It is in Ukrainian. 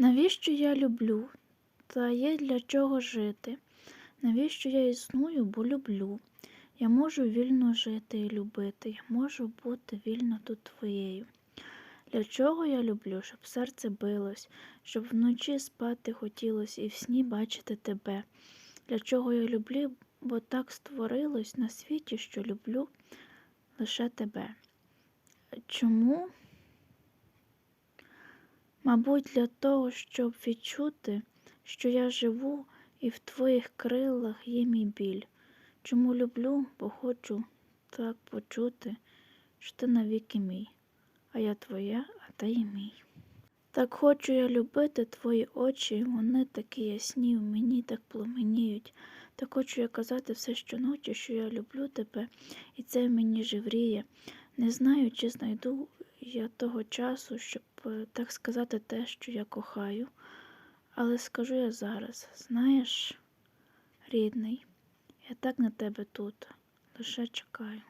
Навіщо я люблю? Та є для чого жити. Навіщо я існую, бо люблю. Я можу вільно жити і любити, я можу бути вільно тут твоєю. Для чого я люблю, щоб серце билось, щоб вночі спати хотілось і в сні бачити тебе. Для чого я люблю, бо так створилось на світі, що люблю лише тебе. Чому? Мабуть, для того, щоб відчути, що я живу і в твоїх крилах є мій біль. Чому люблю, бо хочу так почути, що ти навіки мій, а я твоя, а ти і мій. Так хочу я любити твої очі, вони такі ясні, в мені так пламеніють. Так хочу я казати все щоночі, що я люблю тебе, і це в мені живріє. Не знаю, чи знайду я того часу, щоб е, так сказати те, що я кохаю. Але скажу я зараз, знаєш, рідний, я так на тебе тут, лише чекаю.